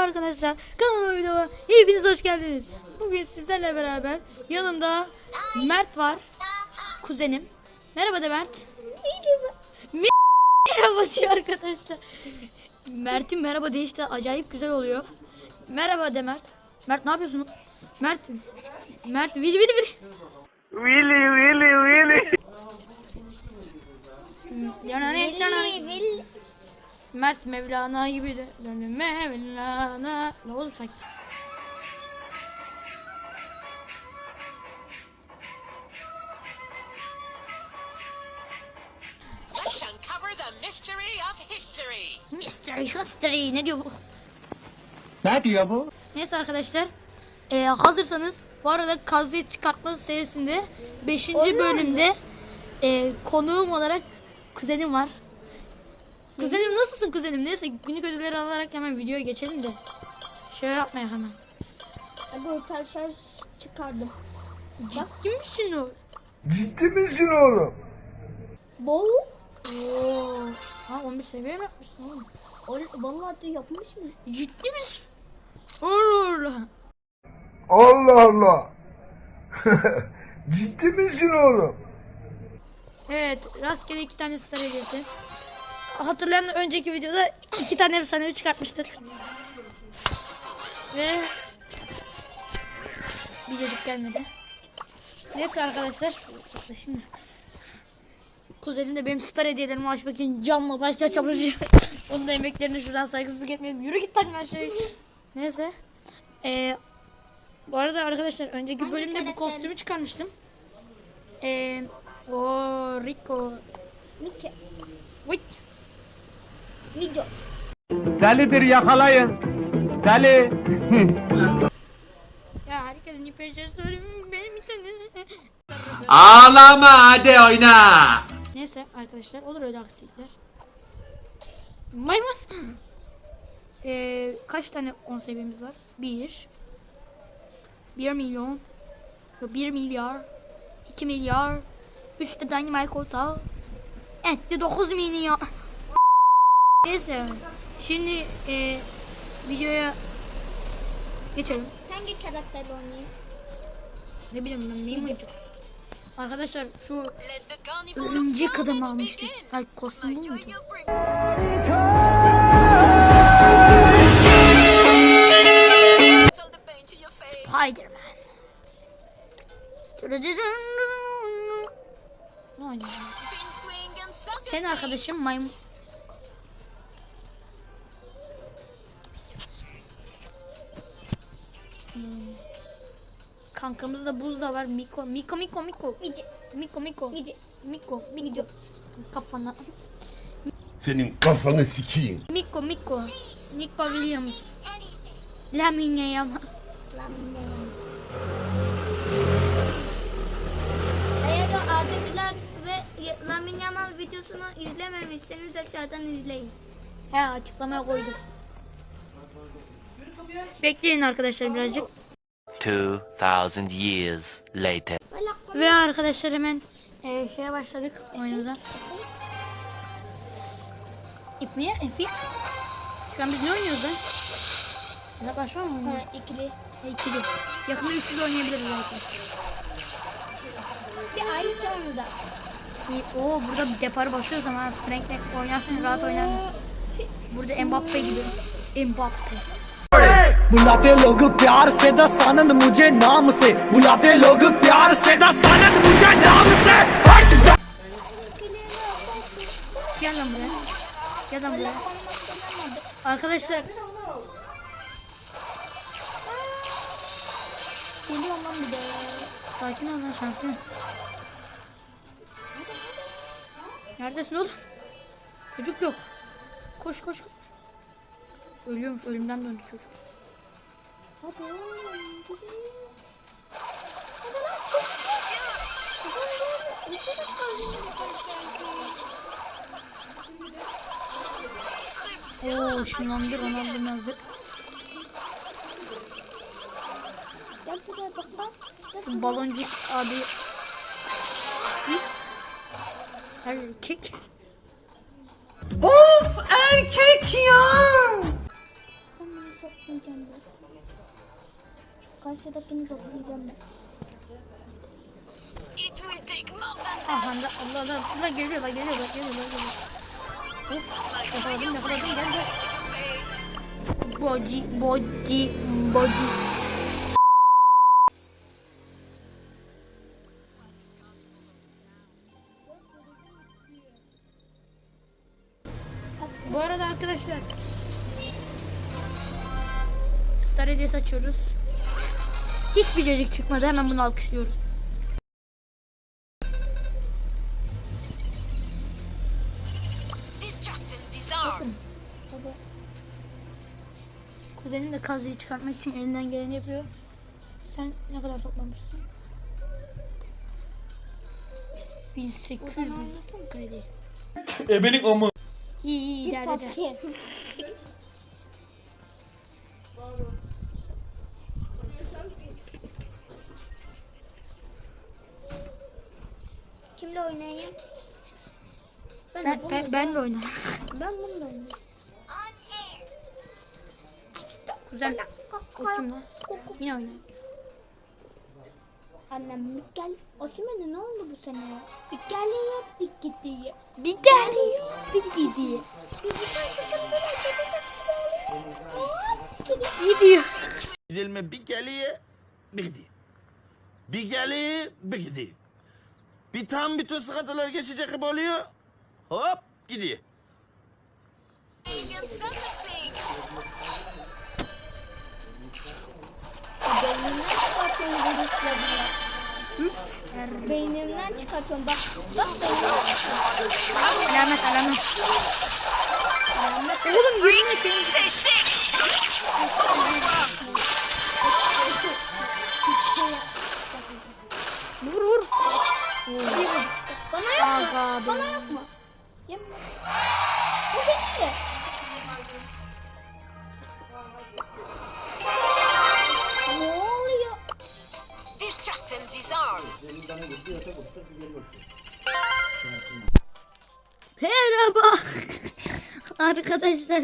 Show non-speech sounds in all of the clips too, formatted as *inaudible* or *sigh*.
arkadaşlar. Kanalıma videoma hepiniz hoş geldiniz. Bugün sizlerle beraber yanımda Mert var. Kuzenim. Merhaba de Mert. Merhaba. Merhaba diyor arkadaşlar. Mert'in merhaba deyişi de acayip güzel oluyor. Merhaba de Mert. Mert ne yapıyorsun? Mert. Mert vili vili vili. Willy, Willy, Willy. Mert Mevlana gibi de dönüm Mevlana. Ne oğlum sanki? Let's uncover the mystery of history. Mystery History ne diyor bu? Ne diyor bu? Neyse arkadaşlar. Ee, hazırsanız bu arada kazıyı çıkartma serisinde 5. bölümde e, konuğum olarak kuzenim var. Kuzenim nasılsın kuzenim? Neyse günlük ödülleri alarak hemen videoya geçelim de. Şöyle yapmaya hemen. Röportaj çıkardım. Ciddi misin o? Ciddi misin oğlum? Bol. Oo. Ha 11 seviye mi yapmışsın oğlum? Ol- Vallahi de yapmış mı? Ciddi misin? Allah Allah. Allah Allah. *laughs* Ciddi misin oğlum? Evet rastgele iki tane star hediyesi. Hatırlayan önceki videoda iki tane efsanevi çıkartmıştık. Ve bir çocuk gelmedi. Neyse arkadaşlar. Şimdi Kuzenim de benim star hediyelerimi açmak için canla başla çalışıyor. *laughs* Onun da emeklerine şuradan saygısızlık etmeyelim. Yürü git lan her şey. Neyse. Ee, bu arada arkadaşlar önceki bölümde bu kostümü çıkarmıştım. Ee, o Rico. Mike. Wait. Video. Delidir yakalayın. Deli. Ya herkesin ipeşe söyleyeyim benim tane. Ağlama hadi oyna. Neyse arkadaşlar olur öyle aksilikler. Maymun. Ee, kaç tane 10 seviyemiz var? 1 1 milyon 1 milyar 2 milyar 3 de dynamite olsa etti 9 milyar Neyse şimdi e, videoya geçelim. Hangi karakter oynayayım? Ne bileyim ben neyim acaba? Arkadaşlar şu örümcek adamı almıştık. Hayır kostüm bu muydu? Spiderman. Ne oynuyor? Senin arkadaşın maymun. Kankamızda buz da var. Miko, Miko, Miko, Miko. Mici. Miko, Miko. Mici. Miko, Miko. Kafana. Senin kafanı sikeyim. Miko, Miko. Nico Williams. Lamine Yamal. Lan ne? Eğer o Ardakiler ve Y- Lamin Yamal videosunu izlememişseniz aşağıdan izleyin. He açıklamaya koydum. Bekleyin arkadaşlar birazcık. 2000 years later. Ve arkadaşlar hemen e, şeye başladık oyunumuza. İp mi? İp mi? Şu an biz ne oynuyoruz lan? Ya başlama mı? Ha, ikili. E, ikili. Yakında üçlü oynayabiliriz zaten. Bir ay sonra. İyi, Oo burada bir depar basıyoruz ama Frank'le oynarsın rahat oynarsın. Burada Mbappe gibi. Mbappe. बुलाते लोग प्यार से दस आनंद मुझे नाम से बुलाते लोग प्यार से दस आनंद मुझे नाम से हट Gel lan buraya. Gel lan buraya. Arkadaşlar. Geliyor lan bir de. Sakin ol lan sakin. Neredesin oğlum? Çocuk yok. Koş koş. koş. Ölüyormuş ölümden döndü çocuk. Hadi oğlum gidelim. Oo ışınlandı Ronaldo nazır. Gel buraya bak lan. Baloncuk abi. Erkek. Of erkek ya. ben. Karşıdakini toplayacağım ben. Take more than Aha da Allah Allah Allah geliyor lan geliyor lan geliyor lan geliyor. Of yakaladım yakaladım gel gel. Body body body. Bu arada arkadaşlar Star Hediyesi açıyoruz. Hiç videocuk çıkmadı hemen bunu alkışlıyoruz. disarm. Kuzenim de kazıyı çıkartmak için elinden geleni yapıyor. Sen ne kadar toplamışsın? 1800 kredi. Ebelik amı. İyi iyi idare *laughs* Kimle oynayayım? Ben, Ben, de bunu, ben, ben de oynarım. ben bununla oynayayım. Kuzen o kim lan? Yine oynar. Annem bir gel. Osimhen'e ne oldu bu sene ya? Bir gel ya bir gidiyor. Bir geliyor. Bir gidiyor. Gidiyor. Gidilme bir geliyor, bir gidiyor. Bir geliyor, bir gidiyor. Bir tam bütün sıkıntılar geçecek gibi oluyor. Hop gidiyor. Alien Santa speak. Beynimden çıkartıyorum. Bak bak Alamet alamet. Oğlum yürüme şey. Say Bana be. yok mu? Bu benim de. Ne oluyor? And disarm. Merhaba. *laughs* Arkadaşlar.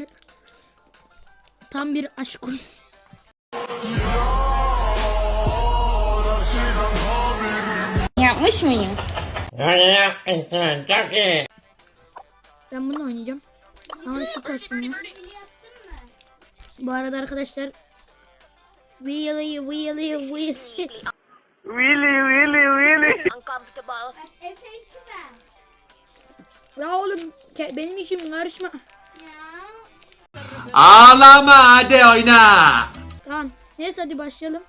Tam bir aşk oyunu. Yapmış mıyım? Ben bunu oynayacağım. Ama şu kostümü. Bu arada arkadaşlar Wheelie wheelie wheelie Willy Willy Willy. Uncomfortable. Ya oğlum benim işim karışma. Ya. Ağlama hadi oyna. Tamam. Neyse hadi başlayalım.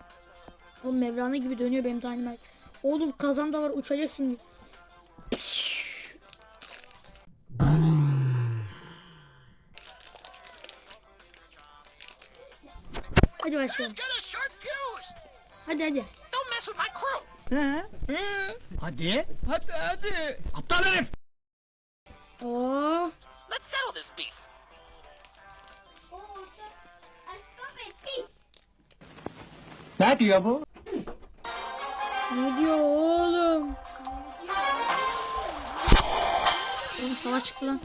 Oğlum Mevlana gibi dönüyor benim dynamite. Oğlum kazan da var uçacak şimdi. Hadi başlayalım. Hadi hadi. Don't mess with my crew. Hadi. Hadi hadi. Aptal herif. Oo. Let's settle this beef. Ne diyor bu? Ne diyor oğlum? Oğlum savaş çıktı lan.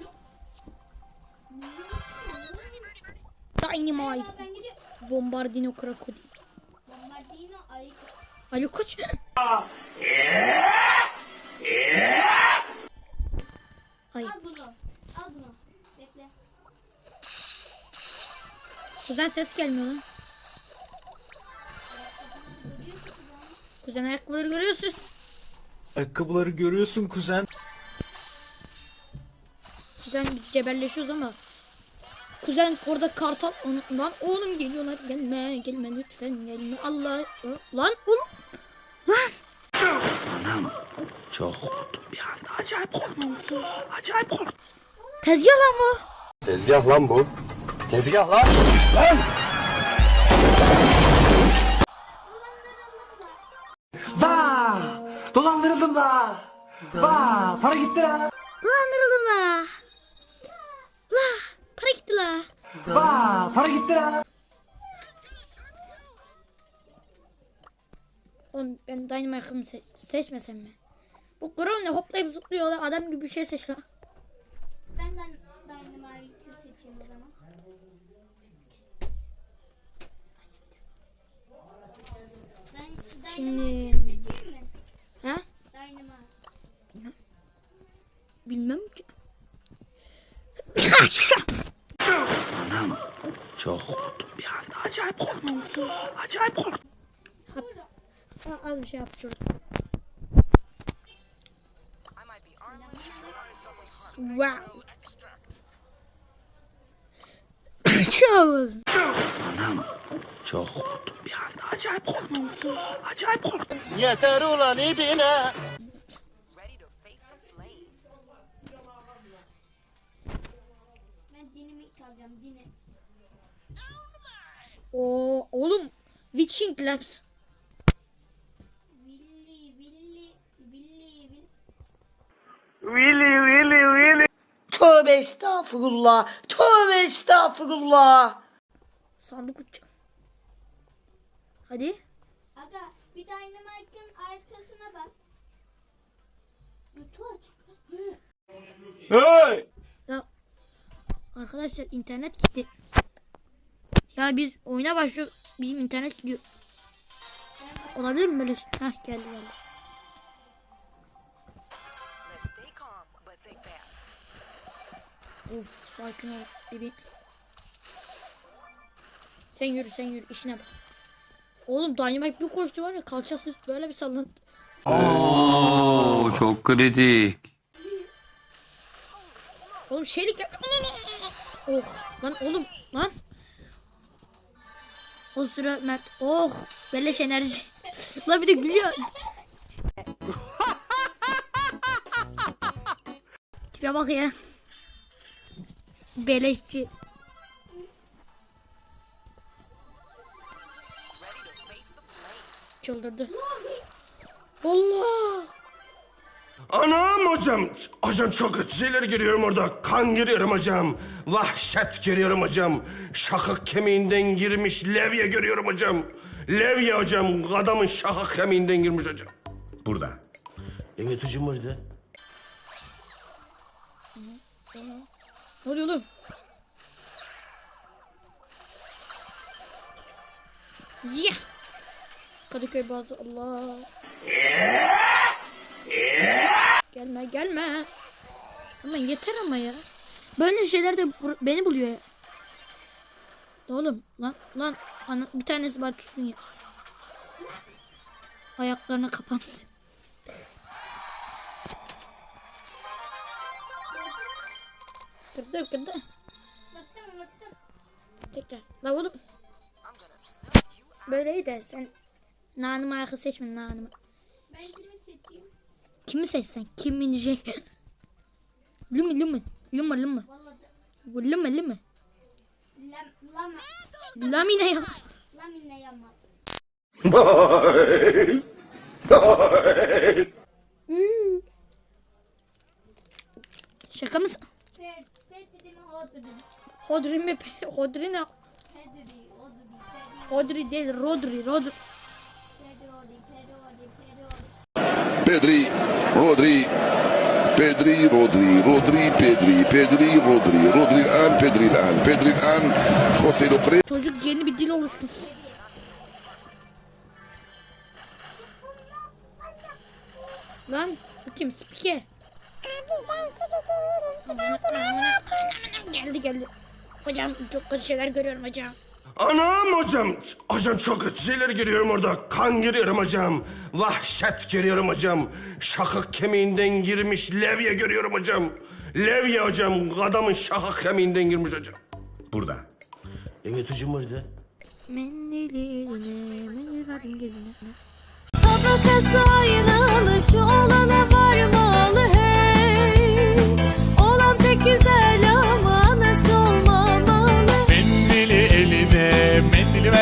Dynamite. Bombardino krokodil. Bombardino ayı. Ali Koç. Ay. Al bunu. Al bunu. Bekle. Kuzen ses gelmiyor lan. Kuzen ayakkabıları görüyorsun. Ayakkabıları görüyorsun kuzen. Kuzen biz cebelleşiyoruz ama. Kuzen orada kartal lan oğlum geliyorlar gelme gelme lütfen gelme Allah lan oğlum Çok korktum bir anda. Acayip korktum. Acayip korktum. tezgah lan bu Tezgah lan bu. Tezgah lan. Dolandırıldım da. Vaa para gitti la. dolandırıldım la la Yanlışlıkla. Vaa para gitti lan. Oğlum ben Dynamite'ı mı seç seçmesem mi? Bu Grom ne hoplayıp zıplıyor lan adam gibi bir şey seç lan. Benden Dynamite'ı seçeyim o zaman. Şimdi... Ha? Bilmem ki. Çok korktum bir anda. Acayip korktum. Acayip korktum. Ha, az bir şey yap şurada. Wow. Çal. Çok korktum bir anda. Acayip korktum. Acayip korktum. Yeter ulan ibine. Oo, oğlum Vikingler. Willy, Willy, Willy, Will. Tövbe estağfurullah. Tövbe estağfurullah. Sandık uçacağım. Hadi. Aga bir Dynamite'ın arkasına bak. Kutu açık. Hey! Ya arkadaşlar internet gitti. Ya biz oyuna başlıyor. Bizim internet gidiyor. Olabilir mi böyle şey? Hah geldi geldi. Of sakin ol bebeğim. Sen yürü sen yürü işine bak. Oğlum Dynamite bir koştu var ya kalçası böyle bir sallandı. Oo, çok kritik. Oğlum şeylik yap. Oh lan oğlum lan. O sıra Mert. Oh beleş enerji. lan bir de gülüyor. Tipe bak ya. Beleşçi. Çıldırdı. Allah. Anam hocam. Hocam çok kötü şeyler görüyorum orada. Kan görüyorum hocam. Vahşet görüyorum hocam. Şakak kemiğinden girmiş levye görüyorum hocam. Levye hocam. Adamın şakak kemiğinden girmiş hocam. Burada. Evet hocam orada. Ne oluyor oğlum? Yeah. Kadıköy bazı Allah. Gelme gelme. Ama yeter ama ya. Böyle şeyler de beni buluyor ya. Oğlum lan lan ana, bir tanesi bari tutsun ya. Ayaklarına kapandı. Kırdı kırdı. Baktım baktım. Tekrar. La oğlum. Böyleydi sen nanımı ayakı seçme nanımı. Ben? Kimi seçsen? Kim inecek? Lumi lumi. Luma luma. Luma luma. lam, lama, Lamine ya. lamine yamaz. Şaka mısın? Hodri? Hodri mi? Hodri ne? Hodri değil. Rodri. Rodri. Pedri, Hodri. بدري رودري رودري بيدري بيدري رودري رودري الآن بيدري الآن بيدري الآن خوسي لوبري Çocuk yeni bir dil oluştu. Lan bu kim? Spike. Geldi geldi. Hocam çok kötü şeyler görüyorum hocam. Anam hocam. Hocam çok kötü şeyler görüyorum orada. Kan görüyorum hocam. Vahşet görüyorum hocam. Şakak kemiğinden girmiş levye görüyorum hocam. Levye hocam. Adamın şakak kemiğinden girmiş hocam. Burada. Evet hocam orada. Geline. Tabakası aynalı şu olana varmalı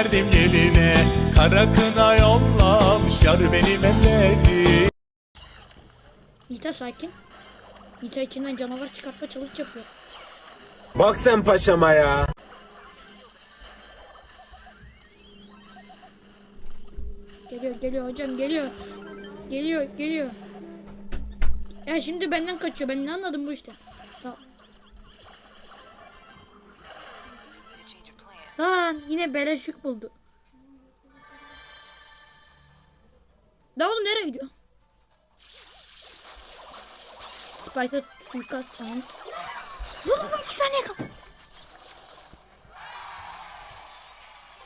verdim geline Kara kına yollamış yar benim elleri Nita sakin. Nita içinden canavar çıkartma çalış yapıyor. Bak sen paşama ya. Geliyor geliyor hocam geliyor. Geliyor geliyor. Ya şimdi benden kaçıyor. Ben ne anladım bu işte. Tamam. Lan yine beleş yük buldu. Da oğlum nereye gidiyor? Spike'a suikast tamam. Dur dur iki saniye kal.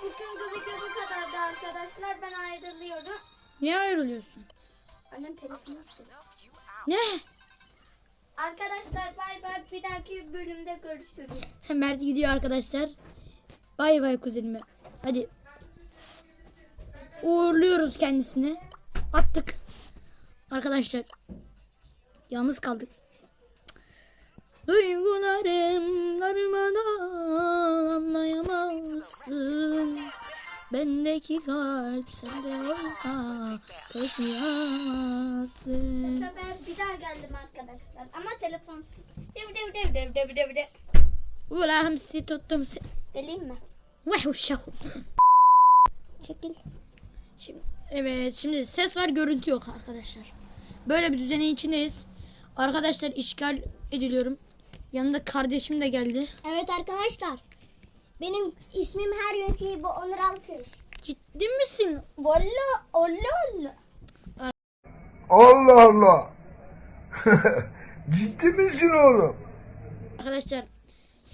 Bugünkü video bu kadardı arkadaşlar. Ben ayrılıyorum. Niye ayrılıyorsun? Annem telefonu açtı. Ne? Arkadaşlar bay bay. Bir dahaki bölümde görüşürüz. Mert gidiyor arkadaşlar. Bay bay kuzenime. Hadi. Uğurluyoruz kendisini. Attık. Arkadaşlar. Yalnız kaldık. Duygularım darmadan anlayamazsın. Bendeki kalp sende olsa taşıyamazsın. Ben bir daha geldim arkadaşlar. Ama telefonsuz. Dev dev dev dev dev dev dev. Ula hamsi tuttum. si- Geleyim mi? Vah uşak. Çekil. Şimdi, evet şimdi ses var görüntü yok arkadaşlar. Böyle bir düzenin içindeyiz. Arkadaşlar işgal ediliyorum. Yanında kardeşim de geldi. Evet arkadaşlar. Benim ismim her günkü bu Onur Alkış. Ciddi misin? Valla Allah Allah. Allah *laughs* Allah. Ciddi misin oğlum? Arkadaşlar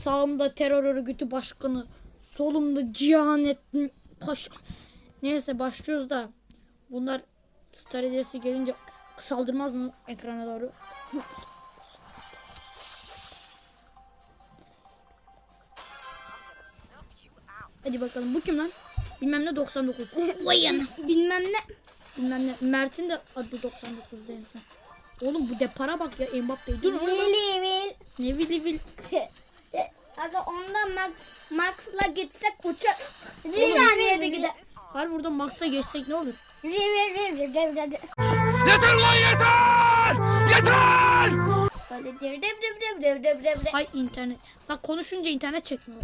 sağımda terör örgütü başkanı, solumda Cihanettin Paşa. Neyse başlıyoruz da bunlar star hediyesi gelince kısaldırmaz mı ekrana doğru? Hadi bakalım bu kim lan? Bilmem ne 99. *laughs* Vay yana. Bilmem ne. Bilmem ne. Mert'in de adı 99'da en son. Oğlum bu depara bak ya Mbappe. Dur. Vili vil. Ne vili vil. *laughs* Aga onda Max, Max'la gitsek uçar. Bir saniyede gider. Var burada Max'a geçsek ne olur? Yeter lan yeter! Yeter! Böyle. Ay internet. Bak konuşunca internet çekmiyor.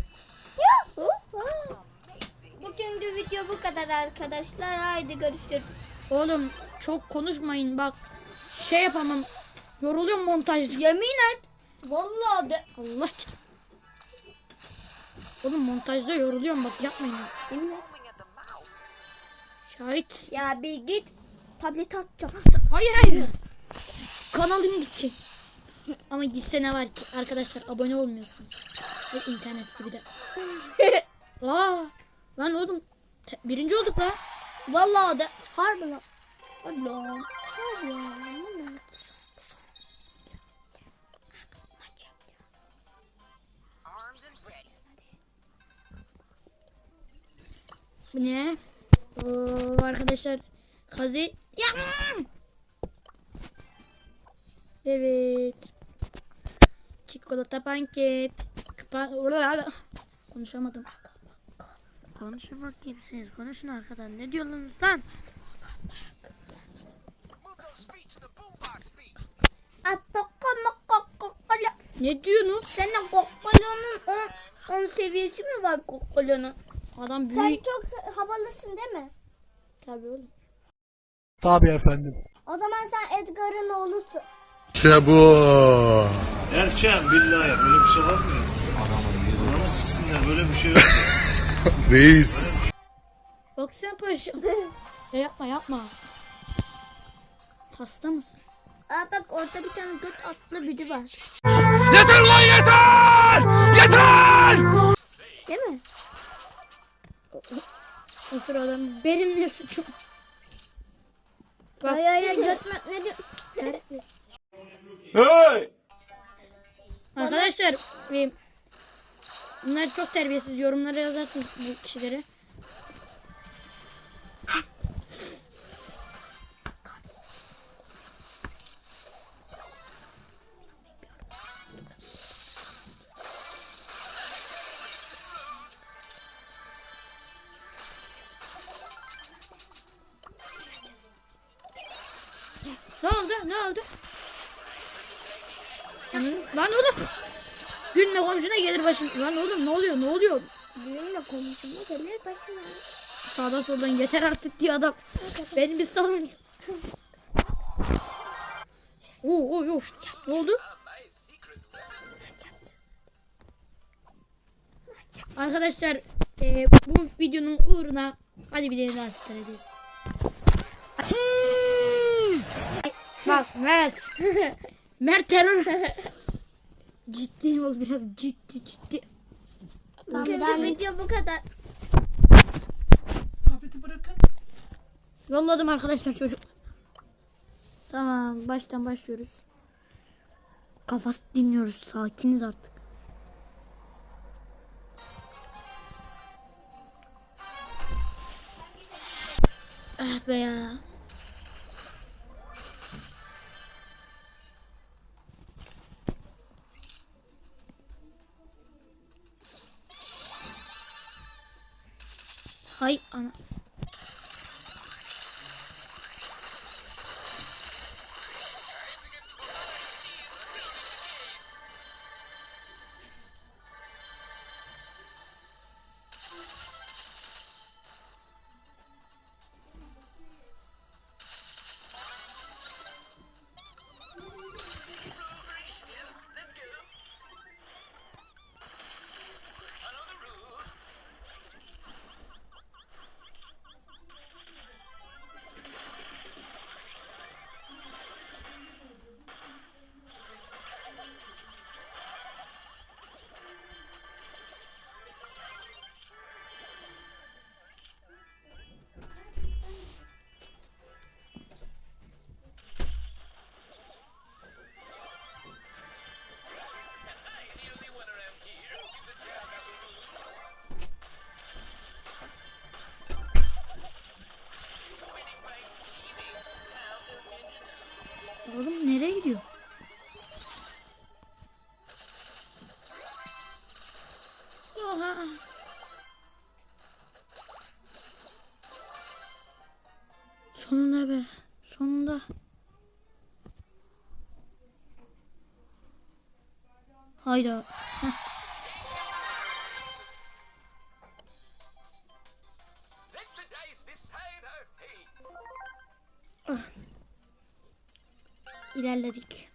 Bugünkü video bu kadar arkadaşlar. Haydi görüşürüz. Oğlum çok konuşmayın bak. Şey yapamam. Yoruluyorum montajda. Yemin et. Vallahi de. Allah. Oğlum montajda yoruluyorum bak yapmayın. ya. Yemin et. Şahit. Ya bir git. Tableti atacağım. Hayır hayır. Kanalım gidecek. *laughs* Ama gitse ne var ki? Arkadaşlar abone olmuyorsunuz. Ve internet gibi de. *laughs* Aa, lan oğlum. birinci olduk lan. Vallahi de. Harbi lan. Allah. Allah. Bu ne? Oo, arkadaşlar. Kazi. Ya! Evet. Çikolata panket. Kıpa- Konuşamadım. Konuşun bakayım siz. Konuşun arkadan. Ne diyorsunuz lan? Ne diyorsunuz? Senin kokkolonun 10 10 seviyesi mi var kokkolonun? Adam Sen büyük. çok havalısın değil mi? Tabii oğlum. Tabii efendim. O zaman sen Edgar'ın oğlusun. İşte bu. Erken billahi böyle bir şey var mı? Adamı siksinler böyle bir şey yok. *laughs* Reis. Bak sen *laughs* ya yapma yapma. Hasta mısın? Aa bak orada bir tane göt atlı biri var. Yeter lan yeter! Yeter! Değil mi? O sırada benim ne suçum? Bak. Ay ay ay göt mü- ne diyor? Hey! Arkadaşlar e, bunlar çok terbiyesiz yorumlara yazarsınız bu kişileri. Ne oldu? Lan- oğlum. Gülme komşuna gelir başın. Lan oğlum ne oluyor? Ne oluyor? Benimle konuşma gelir başına. Sağdan soldan yeter artık diyor adam. Benim bir salın. Oo, oo, oo. Ne oldu? Arkadaşlar e, bu videonun uğruna hadi bir daha ister Bak Mert. *laughs* Mert terör. *laughs* ciddi ol biraz ciddi ciddi. Tamam video bu kadar. Tableti bırakın. Yolladım arkadaşlar çocuk. Tamam baştan başlıyoruz. Kafası dinliyoruz. Sakiniz artık. Ah be ya. Hay ana. Oğlum Oha. Sonunda be. Sonunda. Hayda. Fate. İlerledik.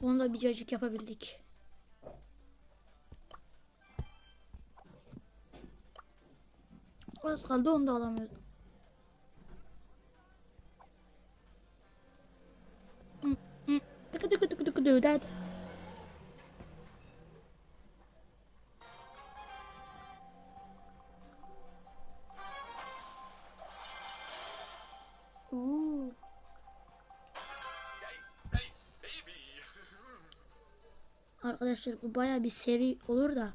Sonunda bir cacık yapabildik. Az kaldı onu da hı. Tıkı tıkı tıkı. Arkadaşlar bu baya bir seri olur da.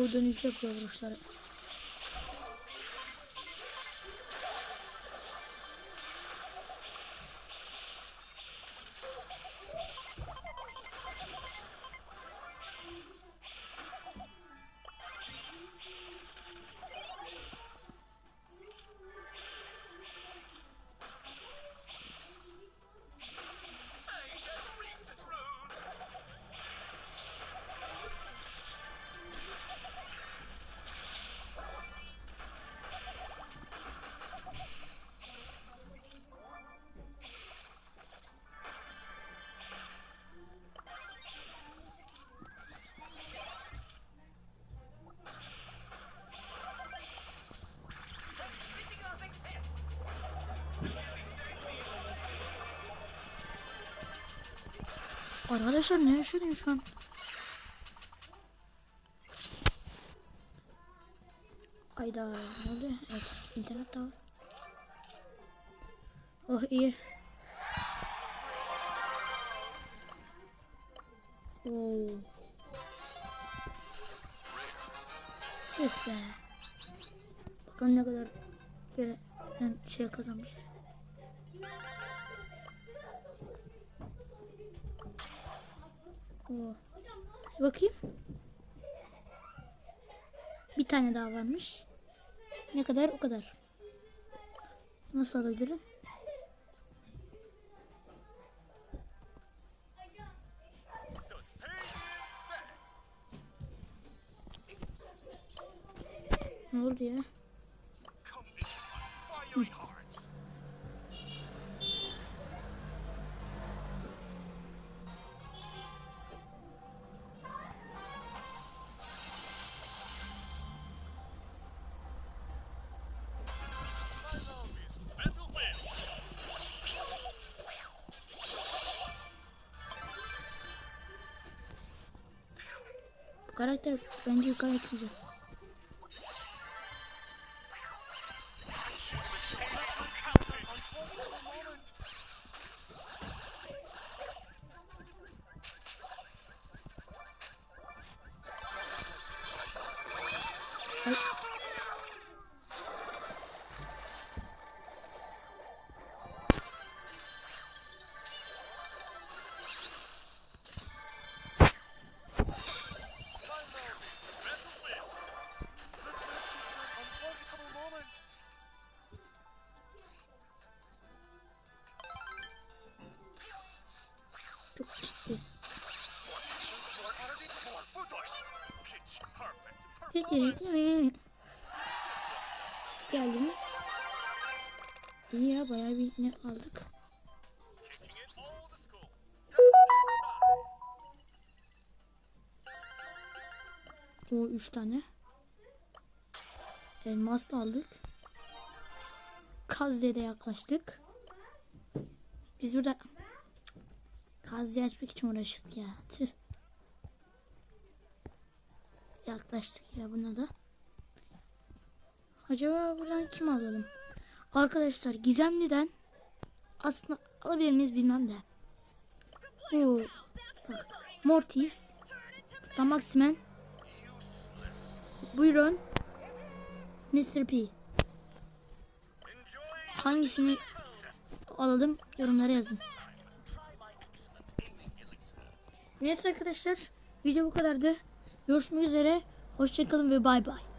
Bu dönüş yapıyor Arkadaşlar ne yaşanıyor şu an? Ayda ne oldu? Evet. internet de var. Oh iyi. Oo. Bakayım. Bir tane daha varmış. Ne kadar o kadar. Nasıl alabilirim? Ne oldu ya? Karakter bence gayet güzel. Geldi. Geldi mi? İyi ya bayağı bir ne aldık. O üç tane. Elmas aldık. Kazze'ye de yaklaştık. Biz burada Kazze'yi açmak için uğraştık ya. Tüh. Yaklaştık ya buna da. Acaba buradan kim alalım? Arkadaşlar Gizemli'den aslında alabilir miyiz bilmem de. Bu bak, Mortis, Samaximen, Buyurun, Mr. P. Hangisini alalım yorumlara yazın. Neyse arkadaşlar video bu kadardı. Görüşmek üzere. Hoşçakalın ve bay bay.